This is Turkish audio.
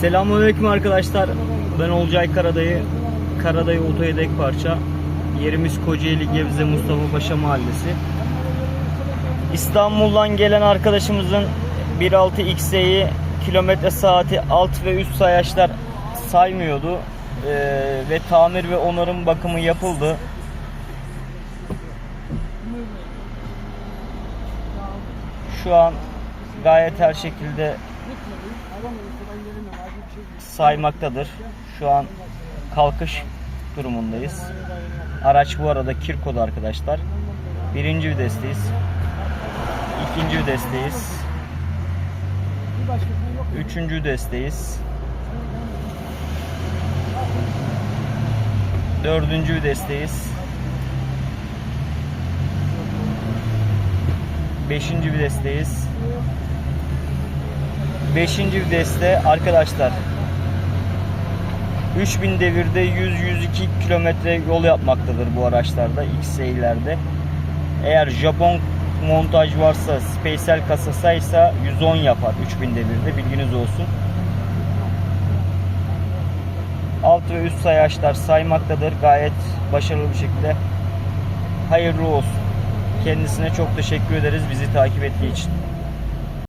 Selamünaleyküm arkadaşlar. Ben Olcay Karadayı. Karadayı Otoyedek parça. Yerimiz Kocaeli Gebze Mustafa Paşa Mahallesi. İstanbul'dan gelen arkadaşımızın 1.6 XE'yi kilometre saati alt ve üst sayaçlar saymıyordu. Ee, ve tamir ve onarım bakımı yapıldı. Şu an gayet her şekilde saymaktadır. Şu an kalkış durumundayız. Araç bu arada Kirko'da arkadaşlar. Birinci vitesteyiz. İkinci vitesteyiz. Üçüncü vitesteyiz. Dördüncü vitesteyiz. Beşinci vitesteyiz. Beşinci viteste arkadaşlar 3000 devirde 100-102 kilometre yol yapmaktadır bu araçlarda X-Ray'lerde. Eğer Japon montaj varsa Special kasasaysa 110 yapar 3000 devirde bilginiz olsun. Alt ve üst sayaçlar saymaktadır gayet başarılı bir şekilde. Hayırlı olsun. Kendisine çok teşekkür ederiz bizi takip ettiği için.